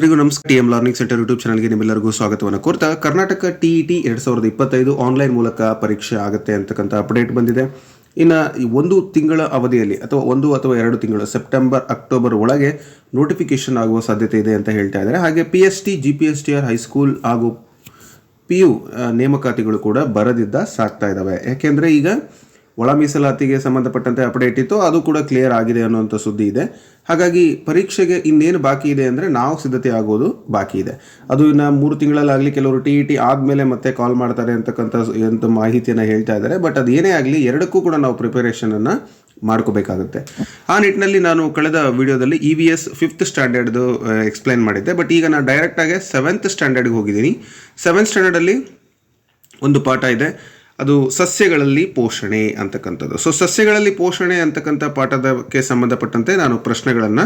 ಎಲ್ಲರಿಗೂ ನಮಸ್ಕಾರ. T M learning centre YouTube ಚಾನಲ್ಗೆ ನಿಮ್ಮೆಲ್ಲರಿಗೂ ಸ್ವಾಗತವನ್ನು ಕೋರ್ತಾ. ಕರ್ನಾಟಕ ಟಿಇಟಿ ಟಿ ಎರಡು ಸಾವಿರದ ಇಪ್ಪತ್ತೈದು ಆನ್ಲೈನ್ ಮೂಲಕ ಪರೀಕ್ಷೆ ಆಗುತ್ತೆ ಅಂತಕ್ಕಂಥ ಅಪ್ಡೇಟ್ ಬಂದಿದೆ. ಇನ್ನು ಒಂದು ತಿಂಗಳ ಅವಧಿಯಲ್ಲಿ ಅಥವಾ ಒಂದು ಅಥವಾ ಎರಡು ತಿಂಗಳು ಸೆಪ್ಟೆಂಬರ್ ಅಕ್ಟೋಬರ್ ಒಳಗೆ ನೋಟಿಫಿಕೇಶನ್ ಆಗುವ ಸಾಧ್ಯತೆ ಇದೆ ಅಂತ ಹೇಳ್ತಾ ಇದ್ದಾರೆ. ಹಾಗೆ P S T G P S T R high school ಹಾಗೂ ಪಿ ಯು ನೇಮಕಾತಿಗಳು ಕೂಡ ಬರದಿದ್ದ ಸಾಕ್ತಾ ಇದ್ದಾವೆ. ಯಾಕೆಂದರೆ ಈಗ ಒಳ ಮೀಸಲಾತಿಗೆ ಸಂಬಂಧಪಟ್ಟಂತೆ ಅಪ್ಡೇಟ್ ಇತ್ತು. ಅದು ಕೂಡ ಕ್ಲಿಯರ್ ಆಗಿದೆ ಅನ್ನುವಂಥ ಸುದ್ದಿ ಇದೆ. ಹಾಗಾಗಿ ಪರೀಕ್ಷೆಗೆ ಇನ್ನೇನು ಬಾಕಿ ಇದೆ ಅಂದರೆ ನಾವು ಸಿದ್ಧತೆ ಆಗೋದು ಬಾಕಿ ಇದೆ. ಅದು ಇನ್ನು ಮೂರು ತಿಂಗಳಲ್ಲಾಗಲಿ ಕೆಲವರು ಟಿ ಇ ಟಿ ಆದಮೇಲೆ ಮತ್ತೆ ಕಾಲ್ ಮಾಡ್ತಾರೆ ಅಂತಕ್ಕಂಥ ಎಂಥ ಮಾಹಿತಿಯನ್ನು ಹೇಳ್ತಾ ಇದ್ದಾರೆ. ಬಟ್ ಅದು ಏನೇ ಆಗಲಿ ಎರಡಕ್ಕೂ ಕೂಡ ನಾವು ಪ್ರಿಪರೇಷನನ್ನು ಮಾಡ್ಕೋಬೇಕಾಗುತ್ತೆ. ಆ ನಿಟ್ಟಿನಲ್ಲಿ ನಾನು ಕಳೆದ ವಿಡಿಯೋದಲ್ಲಿ ಇ ವಿ ಎಸ್ ಫಿಫ್ತ್ ಸ್ಟ್ಯಾಂಡರ್ಡ್ದು ಎಕ್ಸ್ಪ್ಲೈನ್ ಮಾಡಿದ್ದೆ. ಬಟ್ ಈಗ ನಾನು ಡೈರೆಕ್ಟಾಗಿ ಸೆವೆಂತ್ ಸ್ಟ್ಯಾಂಡರ್ಡ್ಗೆ ಹೋಗಿದ್ದೀನಿ. ಸೆವೆಂತ್ ಸ್ಟ್ಯಾಂಡರ್ಡಲ್ಲಿ ಒಂದು ಪಾಠ ಇದೆ. ಅದು ಸಸ್ಯಗಳಲ್ಲಿ ಪೋಷಣೆ ಅಂತಕ್ಕಂಥದ್ದು. ಸೊ ಸಸ್ಯಗಳಲ್ಲಿ ಪೋಷಣೆ ಅಂತಕ್ಕಂಥ ಪಾಠದಕ್ಕೆ ಸಂಬಂಧಪಟ್ಟಂತೆ ನಾನು ಪ್ರಶ್ನೆಗಳನ್ನು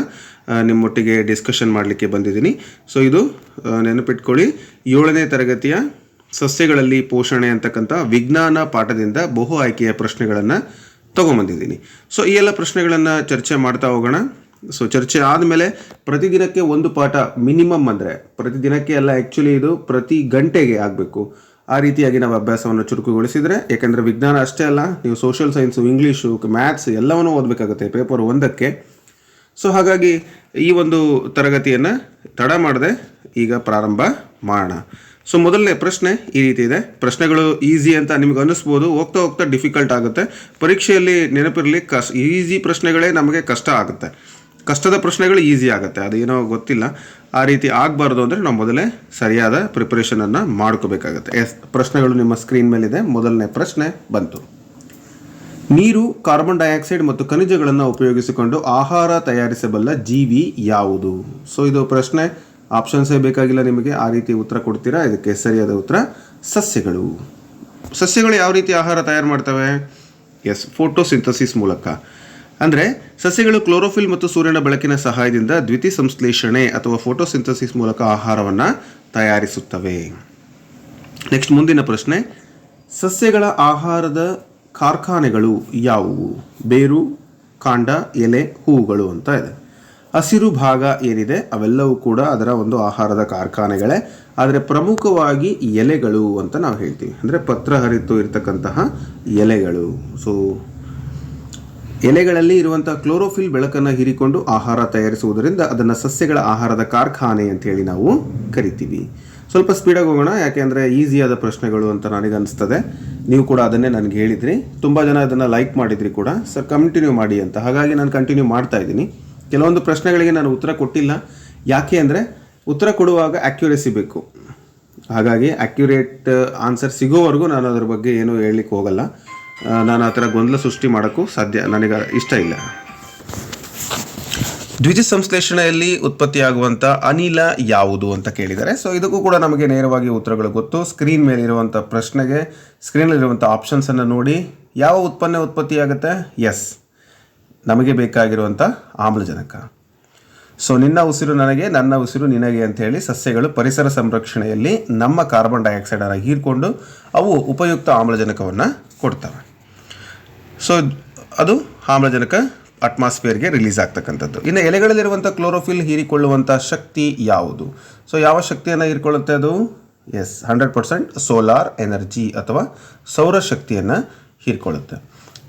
ನಿಮ್ಮೊಟ್ಟಿಗೆ ಡಿಸ್ಕಷನ್ ಮಾಡಲಿಕ್ಕೆ ಬಂದಿದ್ದೀನಿ. ಸೊ ಇದು ನೆನಪಿಟ್ಕೊಳ್ಳಿ. ಏಳನೇ ತರಗತಿಯ ಸಸ್ಯಗಳಲ್ಲಿ ಪೋಷಣೆ ಅಂತಕ್ಕಂಥ ವಿಜ್ಞಾನ ಪಾಠದಿಂದ ಬಹು ಆಯ್ಕೆಯ ಪ್ರಶ್ನೆಗಳನ್ನು ತೊಗೊಂಬಂದಿದ್ದೀನಿ. ಸೊ ಈ ಎಲ್ಲ ಪ್ರಶ್ನೆಗಳನ್ನು ಚರ್ಚೆ ಮಾಡ್ತಾ ಹೋಗೋಣ. ಸೊ ಚರ್ಚೆ ಆದಮೇಲೆ ಪ್ರತಿದಿನಕ್ಕೆ ಒಂದು ಪಾಠ ಮಿನಿಮಮ್ ಅಂದರೆ ಪ್ರತಿದಿನಕ್ಕೆ ಅಲ್ಲ ಆ್ಯಕ್ಚುಲಿ ಇದು ಪ್ರತಿ ಗಂಟೆಗೆ ಆಗಬೇಕು. ಆ ರೀತಿಯಾಗಿ ನಾವು ಅಭ್ಯಾಸವನ್ನು ಚುರುಕುಗೊಳಿಸಿದರೆ ಯಾಕೆಂದರೆ ವಿಜ್ಞಾನ ಅಷ್ಟೇ ಅಲ್ಲ, ನೀವು ಸೋಷಿಯಲ್ ಸೈನ್ಸು ಇಂಗ್ಲೀಷು ಮ್ಯಾಥ್ಸ್ ಎಲ್ಲವನ್ನೂ ಓದಬೇಕಾಗುತ್ತೆ ಪೇಪರ್ ಒಂದಕ್ಕೆ. ಸೊ ಹಾಗಾಗಿ ಈ ಒಂದು ತರಗತಿಯನ್ನು ತಡ ಮಾಡದೆ ಈಗ ಪ್ರಾರಂಭ ಮಾಡೋಣ. ಸೊ ಮೊದಲನೇ ಪ್ರಶ್ನೆ ಈ ರೀತಿ ಇದೆ. ಪ್ರಶ್ನೆಗಳು ಈಸಿ ಅಂತ ನಿಮ್ಗೆ ಅನ್ನಿಸ್ಬೋದು, ಹೋಗ್ತಾ ಹೋಗ್ತಾ ಡಿಫಿಕಲ್ಟ್ ಆಗುತ್ತೆ. ಪರೀಕ್ಷೆಯಲ್ಲಿ ನೆನಪಿರಲಿ ಕಸ್ ಈಸಿ ಪ್ರಶ್ನೆಗಳೇ ನಮಗೆ ಕಷ್ಟ ಆಗುತ್ತೆ. ಕಷ್ಟದ ಪ್ರಶ್ನೆಗಳು ಈಸಿ ಆಗುತ್ತೆ ಅದು ಏನೋ ಗೊತ್ತಿಲ್ಲ. ಆ ರೀತಿ ಆಗಬಾರ್ದು ಅಂದರೆ ನಾವು ಮೊದಲೇ ಸರಿಯಾದ ಪ್ರಿಪ್ರೇಷನನ್ನು ಮಾಡ್ಕೋಬೇಕಾಗತ್ತೆ. ಎಸ್, ಪ್ರಶ್ನೆಗಳು ನಿಮ್ಮ ಸ್ಕ್ರೀನ್ ಮೇಲಿದೆ. ಮೊದಲನೇ ಪ್ರಶ್ನೆ ಬಂತು. ನೀರು ಕಾರ್ಬನ್ ಡೈಆಕ್ಸೈಡ್ ಮತ್ತು ಖನಿಜಗಳನ್ನು ಉಪಯೋಗಿಸಿಕೊಂಡು ಆಹಾರ ತಯಾರಿಸಬಲ್ಲ ಜೀವಿ ಯಾವುದು? ಸೊ ಇದು ಪ್ರಶ್ನೆ. ಆಪ್ಷನ್ಸೇ ಬೇಕಾಗಿಲ್ಲ ನಿಮಗೆ. ಆ ರೀತಿ ಉತ್ತರ ಕೊಡ್ತೀರಾ? ಇದಕ್ಕೆ ಸರಿಯಾದ ಉತ್ತರ, ಸಸ್ಯಗಳು. ಸಸ್ಯಗಳು ಯಾವ ರೀತಿ ಆಹಾರ ತಯಾರು ಮಾಡ್ತವೆ? ಎಸ್ ಫೋಟೋಸಿಂಥಸಿಸ್ ಮೂಲಕ. ಅಂದರೆ ಸಸ್ಯಗಳು ಕ್ಲೋರೋಫಿಲ್ ಮತ್ತು ಸೂರ್ಯನ ಬೆಳಕಿನ ಸಹಾಯದಿಂದ ದ್ವಿತಿ ಸಂಶ್ಲೇಷಣೆ ಅಥವಾ ಫೋಟೋಸಿಂಥಸಿಸ್ ಮೂಲಕ ಆಹಾರವನ್ನು ತಯಾರಿಸುತ್ತವೆ. ನೆಕ್ಸ್ಟ್ ಮುಂದಿನ ಪ್ರಶ್ನೆ, ಸಸ್ಯಗಳ ಆಹಾರದ ಕಾರ್ಖಾನೆಗಳು ಯಾವುವು? ಬೇರು, ಕಾಂಡ, ಎಲೆ, ಹೂವುಗಳು ಅಂತ ಇದೆ. ಹಸಿರು ಭಾಗ ಏನಿದೆ? ಅವೆಲ್ಲವೂ ಕೂಡ ಅದರ ಒಂದು ಆಹಾರದ ಕಾರ್ಖಾನೆಗಳೇ. ಆದರೆ ಪ್ರಮುಖವಾಗಿ ಎಲೆಗಳು ಅಂತ ನಾವು ಹೇಳ್ತೀವಿ. ಅಂದರೆ ಪತ್ರ ಹರಿತು ಇರತಕ್ಕಂತಹ ಎಲೆಗಳು. ಸೊ ಎಲೆಗಳಲ್ಲಿ ಇರುವಂತಹ ಕ್ಲೋರೋಫಿಲ್ ಬೆಳಕನ್ನು ಹೀರಿಕೊಂಡು ಆಹಾರ ತಯಾರಿಸುವುದರಿಂದ ಅದನ್ನು ಸಸ್ಯಗಳ ಆಹಾರದ ಕಾರ್ಖಾನೆ ಅಂತ ಹೇಳಿ ನಾವು ಕರಿತೀವಿ. ಸ್ವಲ್ಪ ಸ್ಪೀಡಾಗಿ ಹೋಗೋಣ ಯಾಕೆಂದರೆ ಈಸಿಯಾದ ಪ್ರಶ್ನೆಗಳು ಅಂತ ನನಗೆ ಅನಿಸ್ತದೆ. ನೀವು ಕೂಡ ಅದನ್ನೇ ನನಗೆ ಹೇಳಿದ್ರಿ. ತುಂಬ ಜನ ಅದನ್ನು ಲೈಕ್ ಮಾಡಿದ್ರಿ ಕೂಡ. ಸರ್ ಕಂಟಿನ್ಯೂ ಮಾಡಿ ಅಂತ. ಹಾಗಾಗಿ ನಾನು ಕಂಟಿನ್ಯೂ ಮಾಡ್ತಾ ಇದ್ದೀನಿ. ಕೆಲವೊಂದು ಪ್ರಶ್ನೆಗಳಿಗೆ ನಾನು ಉತ್ತರ ಕೊಟ್ಟಿಲ್ಲ. ಯಾಕೆ ಅಂದರೆ ಉತ್ತರ ಕೊಡುವಾಗ ಆ್ಯಕ್ಯುರೇಸಿ ಬೇಕು. ಹಾಗಾಗಿ ಆ್ಯಕ್ಯುರೇಟ್ ಆನ್ಸರ್ ಸಿಗೋವರೆಗೂ ನಾನು ಅದ್ರ ಬಗ್ಗೆ ಏನೂ ಹೇಳಲಿಕ್ಕೆ ಹೋಗಲ್ಲ. ನಾನು ಆ ಥರ ಗೊಂದಲ ಸೃಷ್ಟಿ ಮಾಡೋಕ್ಕೂ ಸಾಧ್ಯ ನನಗೆ ಇಷ್ಟ ಇಲ್ಲ. ದ್ವಿಜ ಸಂಶ್ಲೇಷಣೆಯಲ್ಲಿ ಉತ್ಪತ್ತಿಯಾಗುವಂಥ ಅನಿಲ ಯಾವುದು ಅಂತ ಕೇಳಿದ್ದಾರೆ ಸೊ ಇದಕ್ಕೂ ಕೂಡ ನಮಗೆ ನೇರವಾಗಿ ಉತ್ತರಗಳು ಗೊತ್ತು. ಸ್ಕ್ರೀನ್ ಮೇಲೆ ಇರುವಂಥ ಪ್ರಶ್ನೆಗೆ ಸ್ಕ್ರೀನಲ್ಲಿರುವಂಥ ಆಪ್ಷನ್ಸನ್ನು ನೋಡಿ, ಯಾವ ಉತ್ಪನ್ನ ಉತ್ಪತ್ತಿಯಾಗುತ್ತೆ? ಎಸ್ ನಮಗೆ ಬೇಕಾಗಿರುವಂಥ ಆಮ್ಲಜನಕ. ಸೊ ನಿನ್ನ ಉಸಿರು ನನಗೆ, ನನ್ನ ಉಸಿರು ನಿನಗೆ ಅಂತ ಹೇಳಿ ಸಸ್ಯಗಳು ಪರಿಸರ ಸಂರಕ್ಷಣೆಯಲ್ಲಿ ನಮ್ಮ ಕಾರ್ಬನ್ ಡೈಆಕ್ಸೈಡನ್ನು ಹೀರ್ಕೊಂಡು ಅವು ಉಪಯುಕ್ತ ಆಮ್ಲಜನಕವನ್ನು ಕೊಡ್ತವೆ. ಸೊ ಅದು ಆಮ್ಲಜನಕ ಅಟ್ಮಾಸ್ಫಿಯರ್ಗೆ ರಿಲೀಸ್ ಆಗ್ತಕ್ಕಂಥದ್ದು. ಇನ್ನು ಎಲೆಗಳಲ್ಲಿರುವಂಥ ಕ್ಲೋರೋಫಿಲ್ ಹೀರಿಕೊಳ್ಳುವಂಥ ಶಕ್ತಿ ಯಾವುದು? ಸೊ ಯಾವ ಶಕ್ತಿಯನ್ನು ಹೀರಿಕೊಳ್ಳುತ್ತೆ ಅದು? Yes hundred percent solar energy ಅಥವಾ ಸೌರಶಕ್ತಿಯನ್ನು ಹೀರಿಕೊಳ್ಳುತ್ತೆ.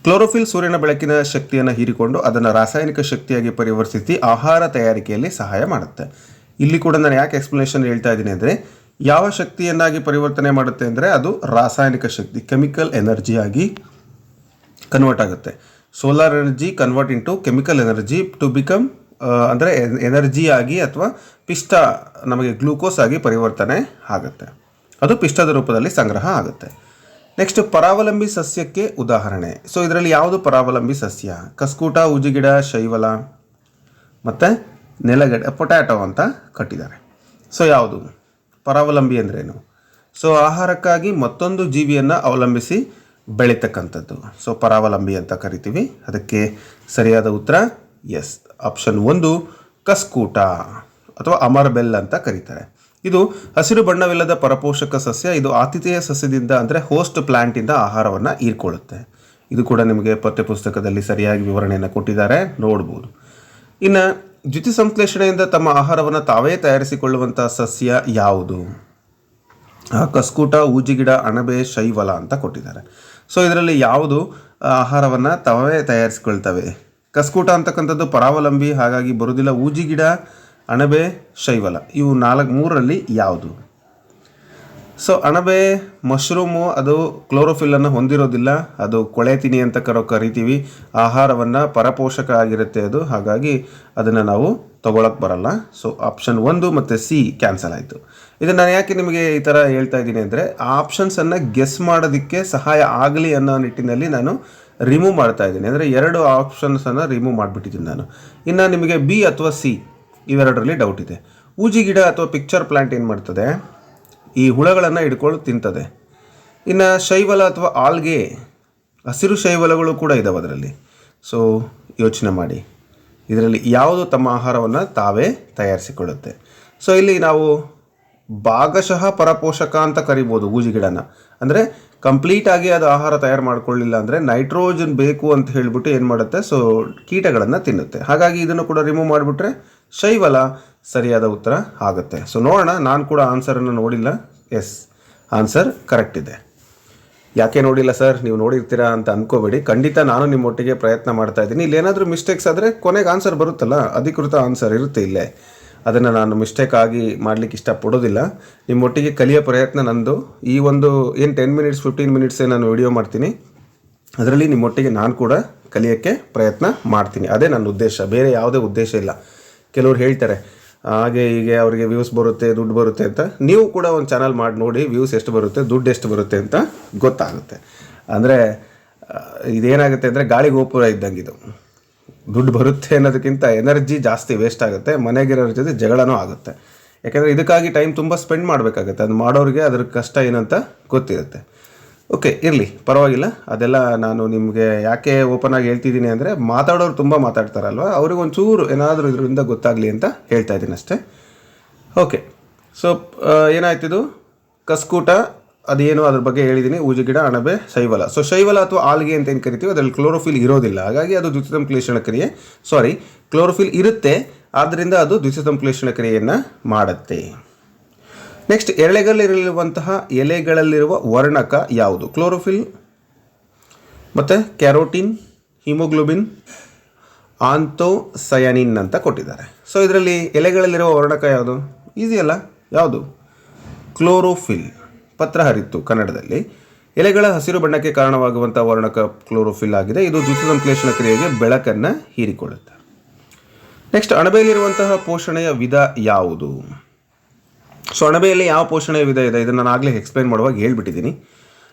ಕ್ಲೋರೋಫಿಲ್ ಸೂರ್ಯನ ಬೆಳಕಿನ ಶಕ್ತಿಯನ್ನು ಹೀರಿಕೊಂಡು ಅದನ್ನು ರಾಸಾಯನಿಕ ಶಕ್ತಿಯಾಗಿ ಪರಿವರ್ತಿಸಿ ಆಹಾರ ತಯಾರಿಕೆಯಲ್ಲಿ ಸಹಾಯ ಮಾಡುತ್ತೆ. ಇಲ್ಲಿ ಕೂಡ ನಾನು ಯಾಕೆ ಎಕ್ಸ್ಪ್ಲನೇಷನ್ ಹೇಳ್ತಾ ಇದ್ದೀನಿ ಅಂದರೆ ಯಾವ ಶಕ್ತಿಯನ್ನಾಗಿ ಪರಿವರ್ತನೆ ಮಾಡುತ್ತೆ ಅಂದರೆ ಅದು ರಾಸಾಯನಿಕ ಶಕ್ತಿ ಕೆಮಿಕಲ್ ಎನರ್ಜಿಯಾಗಿ ಕನ್ವರ್ಟ್ ಆಗುತ್ತೆ. Solar energy convert into chemical energy to become ಅಂದರೆ ಎನರ್ಜಿ ಆಗಿ ಅಥವಾ ಪಿಷ್ಟ ನಮಗೆ ಗ್ಲೂಕೋಸ್ ಆಗಿ ಪರಿವರ್ತನೆ ಆಗುತ್ತೆ. ಅದು ಪಿಷ್ಟದ ರೂಪದಲ್ಲಿ ಸಂಗ್ರಹ ಆಗುತ್ತೆ. ನೆಕ್ಸ್ಟ್ ಪರಾವಲಂಬಿ ಸಸ್ಯಕ್ಕೆ ಉದಾಹರಣೆ. ಸೊ ಇದರಲ್ಲಿ ಯಾವುದು ಪರಾವಲಂಬಿ ಸಸ್ಯ? ಕಸ್ಕೂಟ, ಉಜಿಗಿಡ, ಶೈವಲ, ಮತ್ತು ನೆಲಗಡೆ ಪೊಟ್ಯಾಟೊ ಅಂತ ಕಟ್ಟಿದ್ದಾರೆ. ಸೊ ಯಾವುದು? ಪರಾವಲಂಬಿ ಅಂದ್ರೇನು? ಸೊ ಆಹಾರಕ್ಕಾಗಿ ಮತ್ತೊಂದು ಜೀವಿಯನ್ನು ಅವಲಂಬಿಸಿ ಬೆಳೀತಕ್ಕಂಥದ್ದು. ಸೊ ಪರಾವಲಂಬಿ ಅಂತ ಕರಿತೀವಿ. ಅದಕ್ಕೆ ಸರಿಯಾದ ಉತ್ತರ ಎಸ್ ಆಪ್ಷನ್ ಒಂದು, ಕಸ್ಕೂಟ ಅಥವಾ ಅಮರ್ಬೆಲ್ ಅಂತ ಕರೀತಾರೆ. ಇದು ಹಸಿರು ಬಣ್ಣವಿಲ್ಲದ ಪರಪೋಷಕ ಸಸ್ಯ, ಇದು ಆತಿಥೇಯ ಸಸ್ಯದಿಂದ ಅಂದರೆ ಹೋಸ್ಟ್ ಪ್ಲ್ಯಾಂಟಿಂದ ಆಹಾರವನ್ನು ಹೀರ್ಕೊಳ್ಳುತ್ತೆ. ಇದು ಕೂಡ ನಿಮಗೆ ಪಠ್ಯಪುಸ್ತಕದಲ್ಲಿ ಸರಿಯಾಗಿ ವಿವರಣೆಯನ್ನು ಕೊಟ್ಟಿದ್ದಾರೆ, ನೋಡ್ಬೋದು. ಇನ್ನು ದ್ಯುತಿ ಸಂಶ್ಲೇಷಣೆಯಿಂದ ತಮ್ಮ ಆಹಾರವನ್ನು ತಾವೇ ತಯಾರಿಸಿಕೊಳ್ಳುವಂಥ ಸಸ್ಯ ಯಾವುದು? ಕಸ್ಕೂಟ, ಊಜಿಗಿಡ, ಅಣಬೆ, ಶೈವಲ ಅಂತ ಕೊಟ್ಟಿದ್ದಾರೆ. ಸೊ ಇದರಲ್ಲಿ ಯಾವುದು ಆಹಾರವನ್ನು ತಾವೇ ತಯಾರಿಸಿಕೊಳ್ತವೆ? ಕಸ್ಕೂಟ ಅಂತಕ್ಕಂಥದ್ದು ಪರಾವಲಂಬಿ, ಹಾಗಾಗಿ ಬರುವುದಿಲ್ಲ ಊಜಿಗಿಡ, ಅಣಬೆ, ಶೈವಲ. ಇವು ನಾಲ್ಕು ಮೂರರಲ್ಲಿ ಯಾವುದು? ಸೊ ಅಣಬೆ, ಮಶ್ರೂಮು, ಅದು ಕ್ಲೋರೋಫಿಲ್ಲನ್ನು ಹೊಂದಿರೋದಿಲ್ಲ. ಅದು ಕೊಳೆ ತಿನಿ ಅಂತ ಕರೋ, ಕರಿತೀವಿ. ಆಹಾರವನ್ನು ಪರಪೋಷಕ ಆಗಿರುತ್ತೆ ಅದು. ಹಾಗಾಗಿ ಅದನ್ನು ನಾವು ತಗೊಳಕ್ಕೆ ಬರಲ್ಲ. ಸೊ ಆಪ್ಷನ್ ಒಂದು ಮತ್ತು ಸಿ ಕ್ಯಾನ್ಸಲ್ ಆಯಿತು. ಇದನ್ನು ನಾನು ಯಾಕೆ ನಿಮಗೆ ಈ ಥರ ಹೇಳ್ತಾ ಇದ್ದೀನಿ ಅಂದರೆ, ಆ ಆಪ್ಷನ್ಸನ್ನು ಗೆಸ್ ಮಾಡೋದಕ್ಕೆ ಸಹಾಯ ಆಗಲಿ ಅನ್ನೋ ನಿಟ್ಟಿನಲ್ಲಿ ನಾನು ರಿಮೂವ್ ಮಾಡ್ತಾ ಇದ್ದೀನಿ. ಅಂದರೆ ಎರಡು ಆಪ್ಷನ್ಸನ್ನು ರಿಮೂವ್ ಮಾಡಿಬಿಟ್ಟಿದ್ದೀನಿ ನಾನು. ಇನ್ನು ನಿಮಗೆ ಬಿ ಅಥವಾ ಸಿ ಇವೆರಡರಲ್ಲಿ ಡೌಟ್ ಇದೆ. ಊಜಿ ಗಿಡ ಅಥವಾ ಪಿಕ್ಚರ್ ಪ್ಲಾಂಟ್ ಏನು ಮಾಡ್ತದೆ? ಈ ಹುಳಗಳನ್ನು ಹಿಡ್ಕೊಂಡು ತಿಂತದೆ. ಇನ್ನು ಶೈವಲ ಅಥವಾ ಆಲ್ಗೆ ಹಸಿರು ಶೈವಲಗಳು ಕೂಡ ಇದಾವೆ ಅದರಲ್ಲಿ. ಸೊ ಯೋಚನೆ ಮಾಡಿ. ಇದರಲ್ಲಿ ಯಾವುದು ತಮ್ಮ ಆಹಾರವನ್ನು ತಾವೇ ತಯಾರಿಸಿಕೊಳ್ಳುತ್ತೆ. ಸೊ ಇಲ್ಲಿ ನಾವು ಭಾಗಶಃ ಪರಪೋಷಕ ಅಂತ ಕರಿಬೋದು ಗೂಜಿ ಗಿಡನ. ಅಂದರೆ ಕಂಪ್ಲೀಟಾಗಿ ಅದು ಆಹಾರ ತಯಾರು ಮಾಡಿಕೊಳ್ಳಿಲ್ಲ ಅಂದರೆ ನೈಟ್ರೋಜನ್ ಬೇಕು ಅಂತ ಹೇಳಿಬಿಟ್ಟು ಏನು ಮಾಡುತ್ತೆ? ಸೊ ಕೀಟಗಳನ್ನು ತಿನ್ನುತ್ತೆ. ಹಾಗಾಗಿ ಇದನ್ನು ಕೂಡ ರಿಮೂವ್ ಮಾಡಿಬಿಟ್ರೆ ಶೈವಲ ಸರಿಯಾದ ಉತ್ತರ ಆಗುತ್ತೆ. ಸೊ ನೋಡೋಣ, ನಾನು ಕೂಡ ಆನ್ಸರನ್ನು ನೋಡಿಲ್ಲ. ಎಸ್ ಆನ್ಸರ್ ಕರೆಕ್ಟ್ ಇದೆ. ಯಾಕೆ ನೋಡಿಲ್ಲ ಸರ್ ನೀವು ನೋಡಿರ್ತೀರಾ ಅಂತ ಅನ್ಕೋಬೇಡಿ. ಖಂಡಿತ ನಾನು ನಿಮ್ಮೊಟ್ಟಿಗೆ ಪ್ರಯತ್ನ ಮಾಡ್ತಾ ಇದ್ದೀನಿ. ಇಲ್ಲಿ ಏನಾದರೂ ಮಿಸ್ಟೇಕ್ಸ್ ಆದರೆ ಕೊನೆಗೆ ಆನ್ಸರ್ ಬರುತ್ತಲ್ಲ, ಅಧಿಕೃತ ಆನ್ಸರ್ ಇರುತ್ತೆ ಇಲ್ಲೇ. ಅದನ್ನು ನಾನು ಮಿಸ್ಟೇಕ್ ಆಗಿ ಮಾಡಲಿಕ್ಕೆ ಇಷ್ಟಪಡೋದಿಲ್ಲ. ನಿಮ್ಮೊಟ್ಟಿಗೆ ಕಲಿಯೋ ಪ್ರಯತ್ನ ನಂದು. ಈ ಒಂದು, ಏನು ಟೆನ್ ಮಿನಿಟ್ಸ್ ಫಿಫ್ಟೀನ್ ಮಿನಿಟ್ಸೇ ನಾನು ವಿಡಿಯೋ ಮಾಡ್ತೀನಿ. ಅದರಲ್ಲಿ ನಿಮ್ಮೊಟ್ಟಿಗೆ ನಾನು ಕೂಡ ಕಲಿಯೋಕ್ಕೆ ಪ್ರಯತ್ನ ಮಾಡ್ತೀನಿ. ಅದೇ ನನ್ನ ಉದ್ದೇಶ. ಬೇರೆ ಯಾವುದೇ ಉದ್ದೇಶ ಇಲ್ಲ. ಕೆಲವ್ರು ಹೇಳ್ತಾರೆ, ಹಾಗೆ ಹೀಗೆ ಅವರಿಗೆ ವ್ಯೂಸ್ ಬರುತ್ತೆ, ದುಡ್ಡು ಬರುತ್ತೆ ಅಂತ. ನೀವು ಕೂಡ ಒಂದು ಚಾನಲ್ ಮಾಡಿ ನೋಡಿ ವ್ಯೂಸ್ ಎಷ್ಟು ಬರುತ್ತೆ, ದುಡ್ಡು ಎಷ್ಟು ಬರುತ್ತೆ ಅಂತ ಗೊತ್ತಾಗುತ್ತೆ. ಅಂದರೆ ಇದೇನಾಗುತ್ತೆ ಅಂದರೆ ಗಾಳಿ ಗೋಪುರ ಇದ್ದಂಗೆ ಇದು. ದುಡ್ಡು ಬರುತ್ತೆ ಅನ್ನೋದಕ್ಕಿಂತ ಎನರ್ಜಿ ಜಾಸ್ತಿ ವೇಸ್ಟ್ ಆಗುತ್ತೆ, ಮನೆಗಿರೋರ ಜೊತೆ ಜಗಳನೂ ಆಗುತ್ತೆ. ಯಾಕೆಂದರೆ ಇದಕ್ಕಾಗಿ ಟೈಮ್ ತುಂಬ ಸ್ಪೆಂಡ್ ಮಾಡಬೇಕಾಗುತ್ತೆ. ಅದು ಮಾಡೋರಿಗೆ ಅದ್ರ ಕಷ್ಟ ಏನಂತ ಗೊತ್ತಿರುತ್ತೆ. ಓಕೆ ಇರಲಿ, ಪರವಾಗಿಲ್ಲ. ಅದೆಲ್ಲ ನಾನು ನಿಮಗೆ ಯಾಕೆ ಓಪನ್ ಆಗಿ ಹೇಳ್ತಿದ್ದೀನಿ ಅಂದರೆ, ಮಾತಾಡೋರು ತುಂಬ ಮಾತಾಡ್ತಾರಲ್ವ? ಅವ್ರಿಗೆ ಒಂಚೂರು ಏನಾದರೂ ಇದರಿಂದ ಗೊತ್ತಾಗಲಿ ಅಂತ ಹೇಳ್ತಾ ಇದ್ದೀನಿ ಅಷ್ಟೇ. ಓಕೆ ಸೊ ಏನಾಯ್ತಿದು ಕಸ್ಕೂಟ, ಅದೇನು ಅದ್ರ ಬಗ್ಗೆ ಹೇಳಿದ್ದೀನಿ. ಊಜುಗಿಡ ಅಣಬೆ, ಶೈವಲ. ಸೊ ಶೈವಲ ಅಥವಾ ಆಲ್ಗೆ ಅಂತ ಏನು ಕರಿತೀವಿ? ಅದರಲ್ಲಿ ಕ್ಲೋರೋಫಿಲ್ ಇರೋದಿಲ್ಲ. ಹಾಗಾಗಿ ಅದು ದ್ವಿತೀಯಸಂಶ್ಲೇಷಣ ಕ್ರಿಯೆ. ಸಾರಿ ಕ್ಲೋರೋಫಿಲ್ ಇರುತ್ತೆ ಆದ್ದರಿಂದ ಅದು ದ್ವಿತೀಯಸಂಶ್ಲೇಷಣ ಕ್ರಿಯೆಯನ್ನು ಮಾಡುತ್ತೆ. ನೆಕ್ಸ್ಟ್ ಎಳೆಗಳಲ್ಲಿರುವಂತಹ ಎಲೆಗಳಲ್ಲಿರುವ ವರ್ಣಕ ಯಾವುದು? ಕ್ಲೋರೋಫಿಲ್ ಮತ್ತು ಕ್ಯಾರೋಟಿನ್ ಹಿಮೋಗ್ಲೋಬಿನ್ ಆಂಥೋಸಯನಿನ್ ಅಂತ ಕೊಟ್ಟಿದ್ದಾರೆ. ಸೊ ಇದರಲ್ಲಿ ಎಲೆಗಳಲ್ಲಿರುವ ವರ್ಣಕ ಯಾವುದು? ಈಸಿ ಅಲ್ಲ? ಯಾವುದು? ಕ್ಲೋರೋಫಿಲ್ ಪತ್ರ ಹರಿತು ಕನ್ನಡದಲ್ಲಿ. ಎಲೆಗಳ ಹಸಿರು ಬಣ್ಣಕ್ಕೆ ಕಾರಣವಾಗುವಂಥ ವರ್ಣಕ ಕ್ಲೋರೋಫಿಲ್ ಆಗಿದೆ. ಇದು ದ್ವಿತೀಯಸಂಶ್ಲೇಷಣ ಕ್ರಿಯೆಗೆ ಬೆಳಕನ್ನು ಹೀರಿಕೊಳ್ಳುತ್ತೆ. ನೆಕ್ಸ್ಟ್ ಅಣಬೆಯಲ್ಲಿರುವಂತಹ ಪೋಷಣೆಯ ವಿಧ ಯಾವುದು? ಸೊ ಅಣಬೆಯಲ್ಲಿ ಯಾವ ಪೋಷಣೆ ವಿಧ ಇದೆ? ಇದನ್ನು ನಾನು ಆಗಲೇ ಎಕ್ಸ್ಪ್ಲೈನ್ ಮಾಡುವಾಗ ಹೇಳ್ಬಿಟ್ಟಿದ್ದೀನಿ.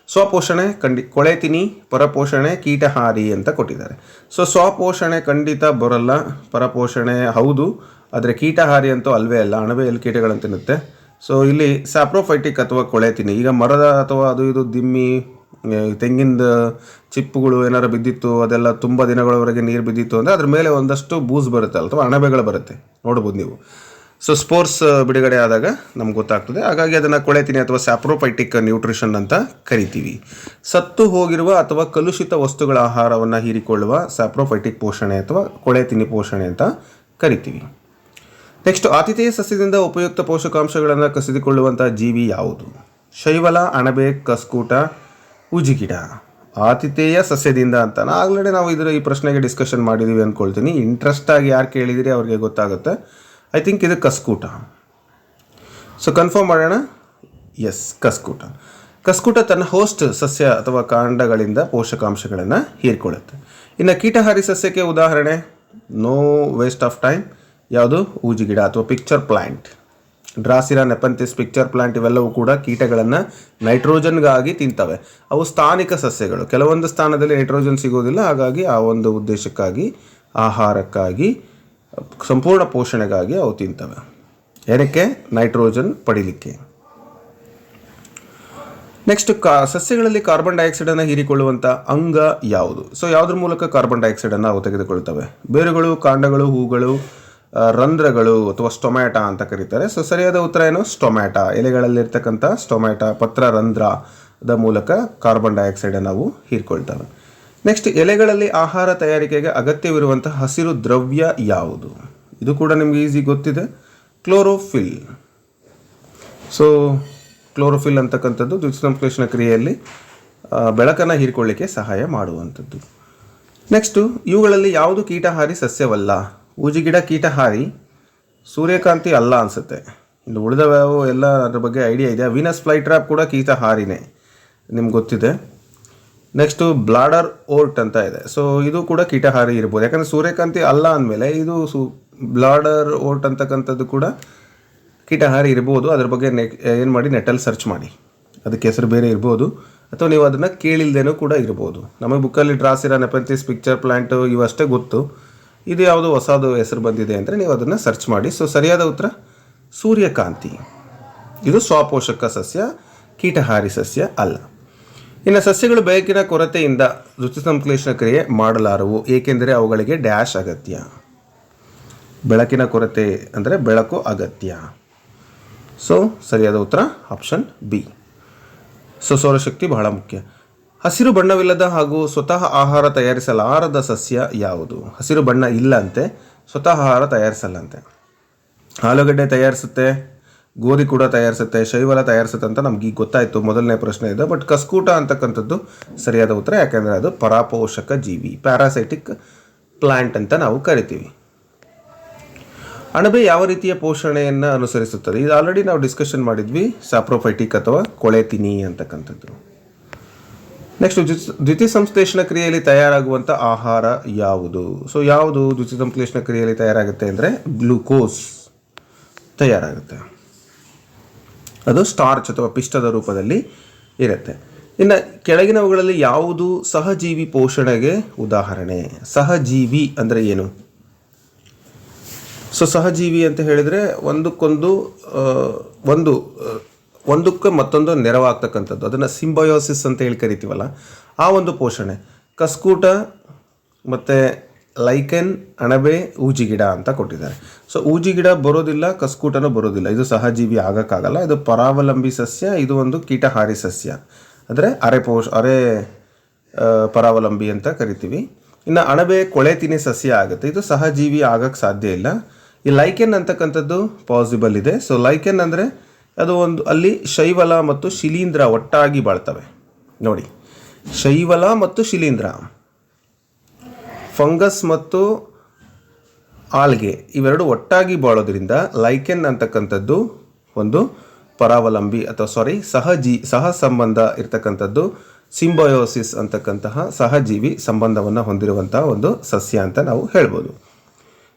ಸ್ವಪೋಷಣೆ ಖಂಡಿ, ಕೊಳೆತಿನಿ, ಪರಪೋಷಣೆ, ಕೀಟಹಾರಿ ಅಂತ ಕೊಟ್ಟಿದ್ದಾರೆ. ಸೊ ಸ್ವಪೋಷಣೆ ಖಂಡಿತ ಬರಲ್ಲ, ಪರಪೋಷಣೆ ಹೌದು, ಆದರೆ ಕೀಟಹಾರಿ ಅಂತೂ ಅಲ್ವೇ ಅಲ್ಲ, ಅಣಬೆಯಲ್ಲಿ ಕೀಟಗಳನ್ನು ತಿನ್ನುತ್ತೆ. ಸೊ ಇಲ್ಲಿ ಸ್ಯಾಪ್ರೋಫೈಟಿಕ್ ಅಥವಾ ಕೊಳೆತಿನಿ, ಈಗ ಮರದ ಅಥವಾ ಅದು ಇದು ದಿಮ್ಮಿ ತೆಂಗಿನ ಚಿಪ್ಪುಗಳು ಏನಾರು ಬಿದ್ದಿತ್ತು, ಅದೆಲ್ಲ ತುಂಬ ದಿನಗಳವರೆಗೆ ನೀರು ಬಿದ್ದಿತ್ತು ಅಂದರೆ ಅದ್ರ ಮೇಲೆ ಒಂದಷ್ಟು ಬೂಸ್ ಬರುತ್ತೆ, ಅಥವಾ ಅಣಬೆಗಳು ಬರುತ್ತೆ. ನೋಡ್ಬೋದು ನೀವು. ಸೊ ಸ್ಪೋರ್ಟ್ಸ್ ಬಿಡುಗಡೆ ಆದಾಗ ನಮ್ಗೆ ಗೊತ್ತಾಗ್ತದೆ. ಹಾಗಾಗಿ ಅದನ್ನು ಕೊಳೆತಿನಿ ಅಥವಾ ಸ್ಯಾಪ್ರೋಪೈಟಿಕ್ ನ್ಯೂಟ್ರಿಷನ್ ಅಂತ ಕರಿತೀವಿ. ಸತ್ತು ಹೋಗಿರುವ ಅಥವಾ ಕಲುಷಿತ ವಸ್ತುಗಳ ಆಹಾರವನ್ನು ಹೀರಿಕೊಳ್ಳುವ ಸ್ಯಾಪ್ರೋಪೈಟಿಕ್ ಪೋಷಣೆ ಅಥವಾ ಕೊಳೆತಿನಿ ಪೋಷಣೆ ಅಂತ ಕರಿತೀವಿ. ನೆಕ್ಸ್ಟ್ ಆತಿಥೇಯ ಸಸ್ಯದಿಂದ ಉಪಯುಕ್ತ ಪೋಷಕಾಂಶಗಳನ್ನು ಕಸಿದುಕೊಳ್ಳುವಂಥ ಜೀವಿ ಯಾವುದು? ಶೈವಲ, ಅಣಬೆ, ಕಸ್ಕೂಟ, ಉಜಿಗಿಡ. ಆತಿಥೇಯ ಸಸ್ಯದಿಂದ ಅಂತ. ಆಲ್ರೆಡಿ ನಾವು ಇದರ ಈ ಪ್ರಶ್ನೆಗೆ ಡಿಸ್ಕಷನ್ ಮಾಡಿದ್ದೀವಿ ಅಂದ್ಕೊಳ್ತೀನಿ ಇಂಟ್ರೆಸ್ಟಾಗಿ ಯಾರು ಕೇಳಿದಿರಿ ಅವ್ರಿಗೆ ಗೊತ್ತಾಗುತ್ತೆ. ಐ ಥಿಂಕ್ ಇದು ಕಸ್ಕೂಟ. ಸೊ ಕನ್ಫರ್ಮ್ ಮಾಡೋಣ? Yes cuscuta. ಕಸ್ಕೂಟ ತನ್ನ ಹೋಸ್ಟ್ ಸಸ್ಯ ಅಥವಾ ಕಾಂಡಗಳಿಂದ ಪೋಷಕಾಂಶಗಳನ್ನು ಹೀರ್ಕೊಳ್ಳುತ್ತೆ. ಇನ್ನು ಕೀಟಹಾರಿ ಸಸ್ಯಕ್ಕೆ ಉದಾಹರಣೆ ನೋ ವೇಸ್ಟ್ ಆಫ್ ಟೈಮ್ ಯಾವುದು? ಊಜಿ ಗಿಡ ಅಥವಾ pitcher plant drosera nepenthes pitcher plant ಇವೆಲ್ಲವೂ ಕೂಡ ಕೀಟಗಳನ್ನು ನೈಟ್ರೋಜನ್ಗಾಗಿ ತಿಂತವೆ. ಅವು ಸ್ಥಾನಿಕ ಸಸ್ಯಗಳು. ಕೆಲವೊಂದು ಸ್ಥಾನದಲ್ಲಿ ನೈಟ್ರೋಜನ್ ಸಿಗೋದಿಲ್ಲ. ಹಾಗಾಗಿ ಆ ಒಂದು ಉದ್ದೇಶಕ್ಕಾಗಿ, ಆಹಾರಕ್ಕಾಗಿ ಸಂಪೂರ್ಣ ಪೋಷಣೆಗಾಗಿ ಅವು ತಿಂತವೆ. ಏನಕ್ಕೆ? ನೈಟ್ರೋಜನ್ ಪಡೀಲಿಕ್ಕೆ. ನೆಕ್ಸ್ಟ್ ಕಾ, ಸಸ್ಯಗಳಲ್ಲಿ ಕಾರ್ಬನ್ ಡೈಆಕ್ಸೈಡನ್ನು ಹೀರಿಕೊಳ್ಳುವಂಥ ಅಂಗ ಯಾವುದು? ಸೊ ಯಾವುದ್ರ ಮೂಲಕ ಕಾರ್ಬನ್ ಡೈಆಕ್ಸೈಡನ್ನು ಅವು ತೆಗೆದುಕೊಳ್ತವೆ? ಬೇರುಗಳು, ಕಾಂಡಗಳು, ಹೂಗಳು ರಂಧ್ರಗಳು ಅಥವಾ ಸ್ಟೊಮ್ಯಾಟ ಅಂತ ಕರೀತಾರೆ. ಸೊ ಸರಿಯಾದ ಉತ್ತರ ಏನು? ಸ್ಟೊಮ್ಯಾಟ ಎಲೆಗಳಲ್ಲಿರ್ತಕ್ಕಂಥ ಸ್ಟೊಮ್ಯಾಟ ಪತ್ರ ರಂಧ್ರದ ಮೂಲಕ ಕಾರ್ಬನ್ ಡೈಆಕ್ಸೈಡನ್ನು ಅವು ಹೀರ್ಕೊಳ್ತವೆ. ನೆಕ್ಸ್ಟ್ ಎಲೆಗಳಲ್ಲಿ ಆಹಾರ ತಯಾರಿಕೆಗೆ ಅಗತ್ಯವಿರುವಂತಹ ಹಸಿರು ದ್ರವ್ಯ ಯಾವುದು? ಇದು ಕೂಡ ನಿಮಗೆ ಈಸಿ ಗೊತ್ತಿದೆ. ಕ್ಲೋರೋಫಿಲ್ ಸೊ ಕ್ಲೋರೋಫಿಲ್ ಅಂತಕ್ಕಂಥದ್ದು ದ್ಯುತಿಸಂಶ್ಲೇಷಣ ಕ್ರಿಯೆಯಲ್ಲಿ ಬೆಳಕನ್ನು ಹೀರಿಕೊಳ್ಳಿಕ್ಕೆ ಸಹಾಯ ಮಾಡುವಂಥದ್ದು. ನೆಕ್ಸ್ಟು ಇವುಗಳಲ್ಲಿ ಯಾವುದು ಕೀಟಹಾರಿ ಸಸ್ಯವಲ್ಲ? ಊಜಿಗಿಡ ಕೀಟಹಾರಿ, ಸೂರ್ಯಕಾಂತಿ ಅಲ್ಲ ಅನಿಸುತ್ತೆ. ಇಲ್ಲಿ ಉಳಿದವ್ಯಾವು ಎಲ್ಲ ಅದ್ರ ಬಗ್ಗೆ ಐಡಿಯಾ ಇದೆ. ವೀನಸ್ ಫ್ಲೈ ಟ್ರ್ಯಾಪ್ ಕೂಡ ಕೀಟಹಾರಿನೇ. ನಿಮ್ಗೆ ಗೊತ್ತಿದೆ. ನೆಕ್ಸ್ಟು ಬ್ಲಾಡರ್ ಓರ್ಟ್ ಅಂತ ಇದೆ. ಸೊ ಇದು ಕೂಡ ಕೀಟಹಾರಿ ಇರ್ಬೋದು. ಯಾಕಂದರೆ ಸೂರ್ಯಕಾಂತಿ ಅಲ್ಲ ಅಂದಮೇಲೆ ಇದು ಸು ಬ್ಲಾಡರ್ ಓರ್ಟ್ ಅಂತಕ್ಕಂಥದ್ದು ಕೂಡ ಕೀಟಹಾರಿ ಇರ್ಬೋದು. ಅದ್ರ ಬಗ್ಗೆ ನೆ ಏನು ಮಾಡಿ ನೆಟ್ಟಲ್ಲಿ ಸರ್ಚ್ ಮಾಡಿ. ಅದಕ್ಕೆ ಹೆಸರು ಬೇರೆ ಇರ್ಬೋದು. ಅಥವಾ ನೀವು ಅದನ್ನು ಕೇಳಿಲ್ದೇನೂ ಕೂಡ ಇರ್ಬೋದು. ನಮಗೆ ಬುಕ್ಕಲ್ಲಿ ಡ್ರಾಸ್ ಇರೋ ನೆಪಂತಿಸ್ ಪಿಕ್ಚರ್ ಪ್ಲ್ಯಾಂಟು ಇವಷ್ಟೇ ಗೊತ್ತು. ಇದು ಯಾವುದು ಹೊಸದು ಹೆಸರು ಬಂದಿದೆ ಅಂದರೆ ನೀವು ಅದನ್ನು ಸರ್ಚ್ ಮಾಡಿ. ಸೊ ಸರಿಯಾದ ಉತ್ತರ, ಸೂರ್ಯಕಾಂತಿ. ಇದು ಸ್ವಪೋಷಕ ಸಸ್ಯ, ಕೀಟಹಾರಿ ಸಸ್ಯ ಅಲ್ಲ. ಇನ್ನು ಸಸ್ಯಗಳು ಬೆಳಕಿನ ಕೊರತೆಯಿಂದ ರುಚಿ ಸಂಶ್ಲೇಷಣ ಕ್ರಿಯೆ ಮಾಡಲಾರವು, ಏಕೆಂದರೆ ಅವುಗಳಿಗೆ ಡ್ಯಾಶ್ ಅಗತ್ಯ. ಬೆಳಕಿನ ಕೊರತೆ ಅಂದರೆ ಬೆಳಕು ಅಗತ್ಯ. ಸೊ ಸರಿಯಾದ ಉತ್ತರ ಆಪ್ಷನ್ ಬಿ ಸೊ ಸೌರಶಕ್ತಿ ಬಹಳ ಮುಖ್ಯ. ಹಸಿರು ಬಣ್ಣವಿಲ್ಲದ ಹಾಗೂ ಸ್ವತಃ ಆಹಾರ ತಯಾರಿಸಲಾರದ ಸಸ್ಯ ಯಾವುದು? ಹಸಿರು ಬಣ್ಣ ಇಲ್ಲ ಅಂತೆ ಸ್ವತಃ ಆಹಾರ ತಯಾರಿಸಲ್ಲಂತೆ. ಆಲೂಗಡ್ಡೆ ತಯಾರಿಸುತ್ತೆ ಗೋಧಿ ಕೂಡ ತಯಾರಿಸುತ್ತೆ, ಶೈವಲ ತಯಾರಿಸುತ್ತೆ ಅಂತ ನಮ್ಗೆ ಈಗ ಗೊತ್ತಾಯಿತು. ಮೊದಲನೇ ಪ್ರಶ್ನೆ ಇದೆ. ಬಟ್ ಕಸ್ಕೂಟ ಅಂತಕ್ಕಂಥದ್ದು ಸರಿಯಾದ ಉತ್ತರ, ಯಾಕೆಂದರೆ ಅದು ಪರಾಪೋಷಕ ಜೀವಿ ಪ್ಯಾರಾಸೈಟಿಕ್ ಪ್ಲಾಂಟ್ ಅಂತ ನಾವು ಕರಿತೀವಿ. ಅಣಬೆ ಯಾವ ರೀತಿಯ ಪೋಷಣೆಯನ್ನು ಅನುಸರಿಸುತ್ತದೆ? ಇದು ಆಲ್ರೆಡಿ ನಾವು ಡಿಸ್ಕಷನ್ ಮಾಡಿದ್ವಿ. ಸಾಪ್ರೋಫೈಟಿಕ್ ಅಥವಾ ಕೊಳೆತಿನಿ ಅಂತಕ್ಕಂಥದ್ದು. ನೆಕ್ಸ್ಟ್ ದ್ವಿತೀಯ ಸಂಶ್ಲೇಷಣ ಕ್ರಿಯೆಯಲ್ಲಿ ತಯಾರಾಗುವಂಥ ಆಹಾರ ಯಾವುದು? ಸೊ ಯಾವುದು ದ್ವಿತೀಯ ಸಂಶ್ಲೇಷಣ ಕ್ರಿಯೆಯಲ್ಲಿ ತಯಾರಾಗುತ್ತೆ ಅಂದರೆ ಗ್ಲೂಕೋಸ್ ತಯಾರಾಗುತ್ತೆ. ಅದು ಸ್ಟಾರ್ಚ್ ಅಥವಾ ಪಿಷ್ಟದ ರೂಪದಲ್ಲಿ ಇರುತ್ತೆ. ಇನ್ನು ಕೆಳಗಿನವುಗಳಲ್ಲಿ ಯಾವುದು ಸಹಜೀವಿ ಪೋಷಣೆಗೆ ಉದಾಹರಣೆ? ಸಹಜೀವಿ ಅಂದರೆ ಏನು? ಸೊ ಸಹಜೀವಿ ಅಂತ ಹೇಳಿದರೆ ಒಂದಕ್ಕೊಂದು ಒಂದು ಒಂದಕ್ಕೆ ಮತ್ತೊಂದು ನೆರವಾಗ್ತಕ್ಕಂಥದ್ದು. ಅದನ್ನು ಸಿಂಬಯೋಸಿಸ್ ಅಂತ ಹೇಳಿ ಕರಿತೀವಲ್ಲ, ಆ ಒಂದು ಪೋಷಣೆ. ಕಸ್ಕೂಟ ಮತ್ತು ಲೈಕೆನ್, ಅಣಬೆ ಊಜಿಗಿಡ ಅಂತ ಕೊಟ್ಟಿದ್ದಾರೆ. ಸೊ ಊಜಿಗಿಡ ಬರೋದಿಲ್ಲ, ಕಸ್ಕೂಟನೂ ಬರೋದಿಲ್ಲ. ಇದು ಸಹಜೀವಿ ಆಗೋಕ್ಕಾಗಲ್ಲ. ಇದು ಪರಾವಲಂಬಿ ಸಸ್ಯ, ಇದು ಒಂದು ಕೀಟಹಾರಿ ಸಸ್ಯ. ಅಂದರೆ ಅರೆ ಪೋಷ, ಅರೆ ಪರಾವಲಂಬಿ ಅಂತ ಕರಿತೀವಿ. ಇನ್ನು ಅಣಬೆ ಕೊಳೆ ತಿನ್ನಿ ಸಸ್ಯ ಆಗುತ್ತೆ. ಇದು ಸಹಜೀವಿ ಆಗಕ್ಕೆ ಸಾಧ್ಯ ಇಲ್ಲ. ಈ ಲೈಕೆನ್ ಅಂತಕ್ಕಂಥದ್ದು ಪಾಸಿಬಲ್ ಇದೆ. ಸೊ ಲೈಕೆನ್ ಅಂದರೆ ಅದು ಒಂದು, ಅಲ್ಲಿ ಶೈವಲ ಮತ್ತು ಶಿಲೀಂಧ್ರ ಒಟ್ಟಾಗಿ ಬಾಳ್ತವೆ. ನೋಡಿ. ಶೈವಲ ಮತ್ತು ಶಿಲೀಂಧ್ರ. ಫಂಗಸ್ ಮತ್ತು ಆಲ್ಗೆ ಇವೆರಡು ಒಟ್ಟಾಗಿ ಬಾಳೋದ್ರಿಂದ ಲೈಕೆನ್ ಅಂತಕ್ಕಂಥದ್ದು ಒಂದು ಪರಾವಲಂಬಿ ಅಥವಾ ಸಾರಿ ಸಹಜಿ ಸಹ ಸಂಬಂಧ ಇರ್ತಕ್ಕಂಥದ್ದು ಸಿಂಬಯೋಸಿಸ್ ಅಂತಕ್ಕಂತಹ ಸಹಜೀವಿ ಸಂಬಂಧವನ್ನು ಹೊಂದಿರುವಂತಹ ಒಂದು ಸಸ್ಯ ಅಂತ ನಾವು ಹೇಳ್ಬೋದು.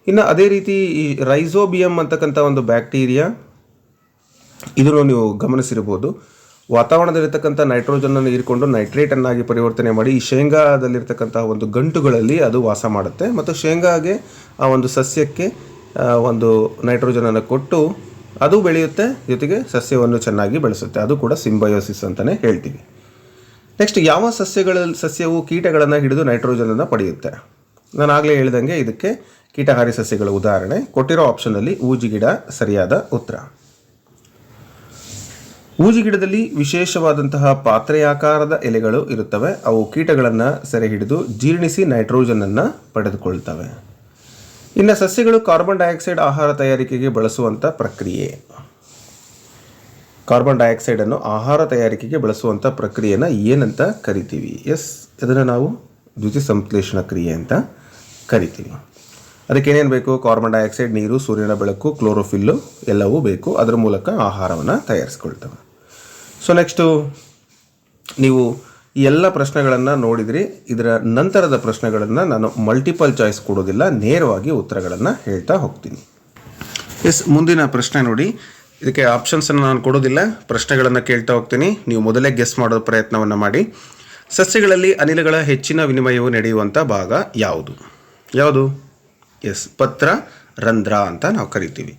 ಇನ್ನು ಅದೇ ರೀತಿ ಈ ರೈಸೋಬಿಯಂ ಅಂತಕ್ಕಂಥ ಒಂದು ಬ್ಯಾಕ್ಟೀರಿಯಾ ಇದನ್ನು ನೀವು ಗಮನಿಸಿರ್ಬೋದು ವಾತಾವರಣದಲ್ಲಿರ್ತಕ್ಕಂಥ ನೈಟ್ರೋಜನನ್ನು ಹೀರಿಕೊಂಡು ನೈಟ್ರೇಟನ್ನಾಗಿ ಪರಿವರ್ತನೆ ಮಾಡಿ ಈ ಶೇಂಗಾದಲ್ಲಿರ್ತಕ್ಕಂತಹ ಒಂದು ಗಂಟುಗಳಲ್ಲಿ ಅದು ವಾಸ ಮಾಡುತ್ತೆ. ಮತ್ತು ಶೇಂಗಾಗೆ ಆ ಒಂದು ಸಸ್ಯಕ್ಕೆ ಒಂದು ನೈಟ್ರೋಜನನ್ನು ಕೊಟ್ಟು ಅದು ಬೆಳೆಯುತ್ತೆ. ಜೊತೆಗೆ ಸಸ್ಯವನ್ನು ಚೆನ್ನಾಗಿ ಬೆಳೆಸುತ್ತೆ. ಅದು ಕೂಡ ಸಿಂಬಯೋಸಿಸ್ ಅಂತಲೇ ಹೇಳ್ತೀವಿ. ನೆಕ್ಸ್ಟ್ ಯಾವ ಸಸ್ಯಗಳಲ್ಲಿ ಸಸ್ಯವು ಕೀಟಗಳನ್ನು ಹಿಡಿದು ನೈಟ್ರೋಜನನ್ನು ಪಡೆಯುತ್ತೆ? ನಾನು ಆಗಲೇ ಹೇಳ್ದಂಗೆ ಇದಕ್ಕೆ ಕೀಟಹಾರಿ ಸಸ್ಯಗಳ ಉದಾಹರಣೆ. ಕೊಟ್ಟಿರೋ ಆಪ್ಷನಲ್ಲಿ ಊಜಿಗಿಡ ಸರಿಯಾದ ಉತ್ತರ. ಊಜಿಗಿಡದಲ್ಲಿ ವಿಶೇಷವಾದಂತಹ ಪಾತ್ರೆಯಾಕಾರದ ಎಲೆಗಳು ಇರುತ್ತವೆ. ಅವು ಕೀಟಗಳನ್ನು ಸೆರೆ ಹಿಡಿದು ಜೀರ್ಣಿಸಿ ನೈಟ್ರೋಜನನ್ನು ಪಡೆದುಕೊಳ್ತವೆ. ಇನ್ನು ಸಸ್ಯಗಳು ಕಾರ್ಬನ್ ಡೈಆಕ್ಸೈಡ್ ಆಹಾರ ತಯಾರಿಕೆಗೆ ಬಳಸುವಂಥ ಪ್ರಕ್ರಿಯೆ. ಕಾರ್ಬನ್ ಡೈಆಕ್ಸೈಡನ್ನು ಆಹಾರ ತಯಾರಿಕೆಗೆ ಬಳಸುವಂಥ ಪ್ರಕ್ರಿಯೆನ ಏನಂತ ಕರಿತೀವಿ? ಎಸ್ ಇದನ್ನು ನಾವು ದ್ಯುತಿ ಸಂಶ್ಲೇಷಣ ಕ್ರಿಯೆ ಅಂತ ಕರಿತೀವಿ. ಅದಕ್ಕೆ ಏನೇನು ಬೇಕು? ಕಾರ್ಬನ್ ಡೈಆಕ್ಸೈಡ್ ನೀರು, ಸೂರ್ಯನ ಬೆಳಕು ಕ್ಲೋರೋಫಿಲ್ಲು ಎಲ್ಲವೂ ಬೇಕು. ಅದರ ಮೂಲಕ ಆಹಾರವನ್ನು ತಯಾರಿಸ್ಕೊಳ್ತವೆ. ಸೊ ನೆಕ್ಸ್ಟು ನೀವು ಎಲ್ಲ ಪ್ರಶ್ನೆಗಳನ್ನು ನೋಡಿದ್ರಿ. ಇದರ ನಂತರದ ಪ್ರಶ್ನೆಗಳನ್ನು ನಾನು ಮಲ್ಟಿಪಲ್ ಚಾಯ್ಸ್ ಕೊಡೋದಿಲ್ಲ. ನೇರವಾಗಿ ಉತ್ತರಗಳನ್ನು ಹೇಳ್ತಾ ಹೋಗ್ತೀನಿ. ಎಸ್ ಮುಂದಿನ ಪ್ರಶ್ನೆ ನೋಡಿ. ಇದಕ್ಕೆ ಆಪ್ಷನ್ಸನ್ನು ನಾನು ಕೊಡೋದಿಲ್ಲ. ಪ್ರಶ್ನೆಗಳನ್ನು ಕೇಳ್ತಾ ಹೋಗ್ತೀನಿ. ನೀವು ಮೊದಲೇ ಗೆಸ್ ಮಾಡೋ ಪ್ರಯತ್ನವನ್ನು ಮಾಡಿ. ಸಸ್ಯಗಳಲ್ಲಿ ಅನಿಲಗಳ ಹೆಚ್ಚಿನ ವಿನಿಮಯವು ನಡೆಯುವಂಥ ಭಾಗ ಯಾವುದು? ಯಾವುದು? ಎಸ್ ಪತ್ರ, ರಂಧ್ರ ಅಂತ ನಾವು ಕರಿತೀವಿ.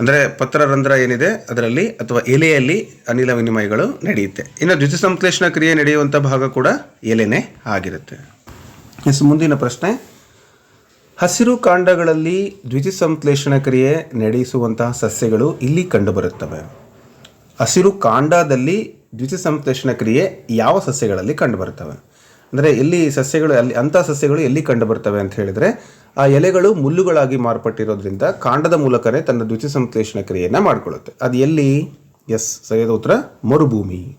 ಅಂದರೆ ಪತ್ರರಂಧ್ರ ಏನಿದೆ ಅದರಲ್ಲಿ ಅಥವಾ ಎಲೆಯಲ್ಲಿ ಅನಿಲ ವಿನಿಮಯಗಳು ನಡೆಯುತ್ತೆ. ಇನ್ನು ದ್ಯುತಿಸಂಶ್ಲೇಷಣ ಕ್ರಿಯೆ ನಡೆಯುವಂಥ ಭಾಗ ಕೂಡ ಎಲೆನೇ ಆಗಿರುತ್ತೆ. ಎಸ್ ಮುಂದಿನ ಪ್ರಶ್ನೆ. ಹಸಿರು ಕಾಂಡಗಳಲ್ಲಿ ದ್ವಿತಿಸಂಶ್ಲೇಷಣ ಕ್ರಿಯೆ ನಡೆಸುವಂತಹ ಸಸ್ಯಗಳು ಇಲ್ಲಿ ಕಂಡುಬರುತ್ತವೆ. ಹಸಿರು ಕಾಂಡದಲ್ಲಿ ದ್ವಿತಿಸಂಶ್ಲೇಷಣ ಕ್ರಿಯೆ ಯಾವ ಸಸ್ಯಗಳಲ್ಲಿ ಕಂಡುಬರುತ್ತವೆ? ಅಂದರೆ ಎಲ್ಲಿ ಸಸ್ಯಗಳು ಅಲ್ಲಿ, ಅಂಥ ಸಸ್ಯಗಳು ಎಲ್ಲಿ ಕಂಡುಬರ್ತವೆ ಅಂತ ಹೇಳಿದರೆ ಆ ಎಲೆಗಳು ಮುಳ್ಳುಗಳಾಗಿ ಮಾರ್ಪಟ್ಟಿರೋದ್ರಿಂದ ಕಾಂಡದ ಮೂಲಕನೇ ತನ್ನ ದ್ವಿತಿ ಸಂಶ್ಲೇಷಣ ಕ್ರಿಯೆಯನ್ನು ಮಾಡಿಕೊಳ್ಳುತ್ತೆ. ಅದು ಎಲ್ಲಿ? ಎಸ್, ಸರಿಯಾದ ಉತ್ತರ, ಮರುಭೂಮಿ.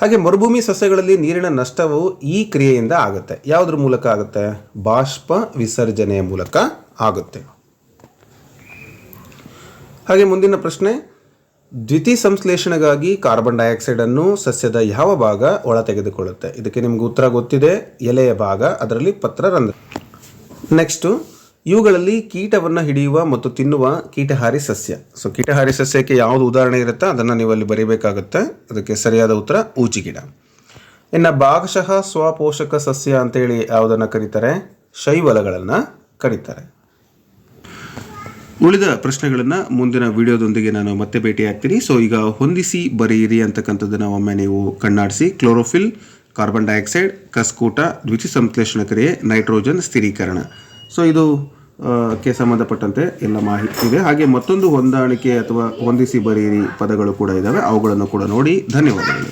ಹಾಗೆ ಮರುಭೂಮಿ ಸಸ್ಯಗಳಲ್ಲಿ ನೀರಿನ ನಷ್ಟವು ಈ ಕ್ರಿಯೆಯಿಂದ ಆಗುತ್ತೆ. ಯಾವುದ್ರ ಮೂಲಕ ಆಗುತ್ತೆ? ಬಾಷ್ಪ ವಿಸರ್ಜನೆಯ ಮೂಲಕ ಆಗುತ್ತೆ. ಹಾಗೆ ಮುಂದಿನ ಪ್ರಶ್ನೆ, ದ್ವಿತಿ ಸಂಶ್ಲೇಷಣೆಗಾಗಿ ಕಾರ್ಬನ್ ಡೈಆಕ್ಸೈಡನ್ನು ಸಸ್ಯದ ಯಾವ ಭಾಗ ಒಳ ತೆಗೆದುಕೊಳ್ಳುತ್ತೆ ಇದಕ್ಕೆ ನಿಮ್ಗೆ ಉತ್ತರ ಗೊತ್ತಿದೆ. ಎಲೆಯ ಭಾಗ, ಅದರಲ್ಲಿ ಪತ್ರರಂಧ್ರ ನೆಕ್ಸ್ಟು ಇವುಗಳಲ್ಲಿ ಕೀಟವನ್ನು ಹಿಡಿಯುವ ಮತ್ತು ತಿನ್ನುವ ಕೀಟಹಾರಿ ಸಸ್ಯ. ಸೊ ಕೀಟಹಾರಿ ಸಸ್ಯಕ್ಕೆ ಯಾವುದು ಉದಾಹರಣೆ ಇರುತ್ತೋ ಅದನ್ನು ನೀವು ಅಲ್ಲಿ ಬರೀಬೇಕಾಗುತ್ತೆ. ಅದಕ್ಕೆ ಸರಿಯಾದ ಉತ್ತರ ಊಚಿಗಿಡ ಇನ್ನು ಭಾಗಶಃ ಸ್ವಪೋಷಕ ಸಸ್ಯ ಅಂತೇಳಿ ಯಾವುದನ್ನು ಕರೀತಾರೆ? ಶೈವಲಗಳನ್ನು ಕರೀತಾರೆ. ಉಳಿದ ಪ್ರಶ್ನೆಗಳನ್ನು ಮುಂದಿನ ವಿಡಿಯೋದೊಂದಿಗೆ ನಾನು ಮತ್ತೆ ಭೇಟಿಯಾಗ್ತೀನಿ. ಸೊ ಈಗ ಹೊಂದಿಸಿ, ಬರೆಯಿರಿ ಅಂತಕ್ಕಂಥದ್ದನ್ನು ಒಮ್ಮೆ ನೀವು ಕಣ್ಣಾಡಿಸಿ. ಕ್ಲೋರೋಫಿಲ್ ಕಾರ್ಬನ್ ಡೈಆಕ್ಸೈಡ್, ಕಸ್ಕೂಟ, ದ್ವಿಚಿ ಕ್ರಿಯೆ, ನೈಟ್ರೋಜನ್ ಸ್ಥಿರೀಕರಣ. ಸೊ ಇದು ಕ್ಕೆ ಸಂಬಂಧಪಟ್ಟಂತೆ ಎಲ್ಲ ಮಾಹಿತಿ ಇದೆ. ಹಾಗೆ ಮತ್ತೊಂದು ಹೊಂದಾಣಿಕೆ ಅಥವಾ ಹೊಂದಿಸಿ ಬರೆಯಿರಿ ಪದಗಳು ಕೂಡ ಇದ್ದಾವೆ ಅವುಗಳನ್ನು ಕೂಡ ನೋಡಿ ಧನ್ಯವಾದಗಳು.